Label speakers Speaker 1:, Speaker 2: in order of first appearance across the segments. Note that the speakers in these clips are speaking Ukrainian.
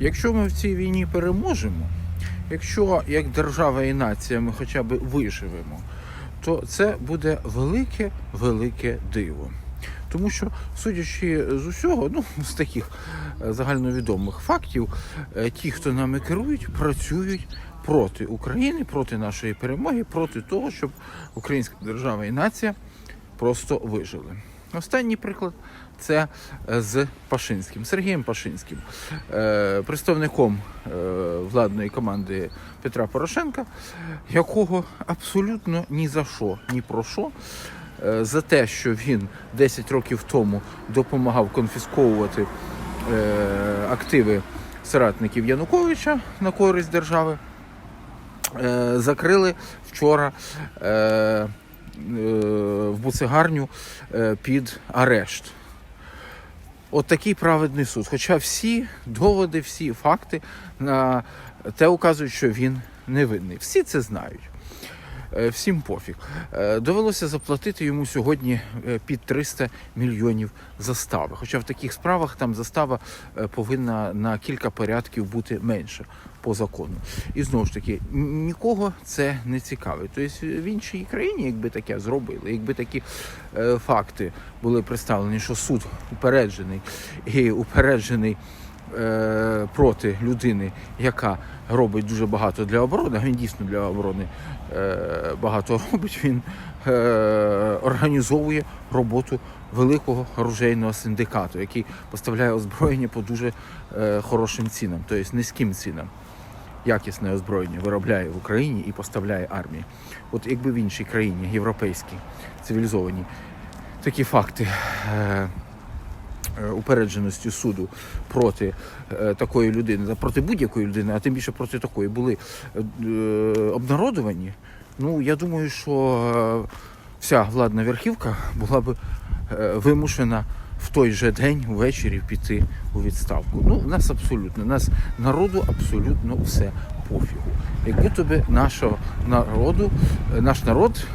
Speaker 1: Якщо ми в цій війні переможемо, якщо як держава і нація ми хоча б виживемо, то це буде велике, велике диво. Тому що, судячи з усього, ну з таких е, загальновідомих фактів, е, ті, хто нами керують, працюють проти України, проти нашої перемоги, проти того, щоб українська держава і нація просто вижили. Останній приклад це е, з Пашинським, Сергієм Пашинським, е, представником е, владної команди Петра Порошенка, якого абсолютно ні за що, ні про що за те, що він 10 років тому допомагав конфісковувати активи соратників Януковича на користь держави, закрили вчора в буцегарню е, під арешт. От такий праведний суд. Хоча всі доводи, всі факти на те указують, що він невинний. Всі це знають. Е, Всім пофіг. Е, Довелося заплатити йому сьогодні е, під 300 мільйонів застави. Хоча в таких справах там застава повинна на кілька порядків бути менша по закону. І знову ж таки, нікого це не цікавить. Тобто в іншій країні, якби таке зробили, якби такі факти були представлені, що суд упереджений і упереджений проти людини, яка робить дуже багато для оборони, він дійсно для оборони е, багато робить, він е, організовує роботу великого оружейного синдикату, який поставляє озброєння по дуже е, хорошим цінам, тобто низьким цінам. Якісне озброєння виробляє в Україні і поставляє армії. От якби в іншій країні, європейській, цивілізованій, такі факти е, е, упередженості суду проти е, такої людини, та проти будь-якої людини, а тим більше проти такої, були е, е, обнародовані. Ну, я думаю, що е, вся владна верхівка була б е, вимушена в той же день ввечері піти у відставку. Ну, нас абсолютно, нас народу абсолютно все пофігу. Якби тобі нашого народу, е, наш народ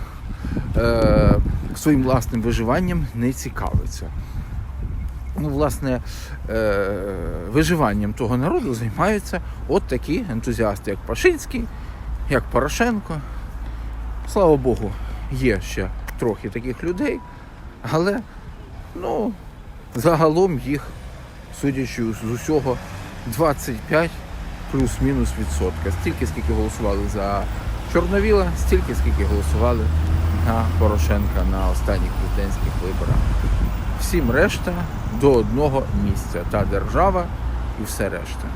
Speaker 1: е, своїм власним виживанням не цікавиться. Ну, власне, е, виживанням того народу займаються от такі ентузіасти, як Пашинський, як Порошенко. Слава Богу, є ще трохи таких людей, але ну, загалом їх, судячи з усього, 25 плюс-мінус відсотка. Стільки, скільки голосували за Чорновіла, стільки, скільки голосували на Порошенка на останніх президентських виборах. Всім решта до одного місця. Та держава і все решта.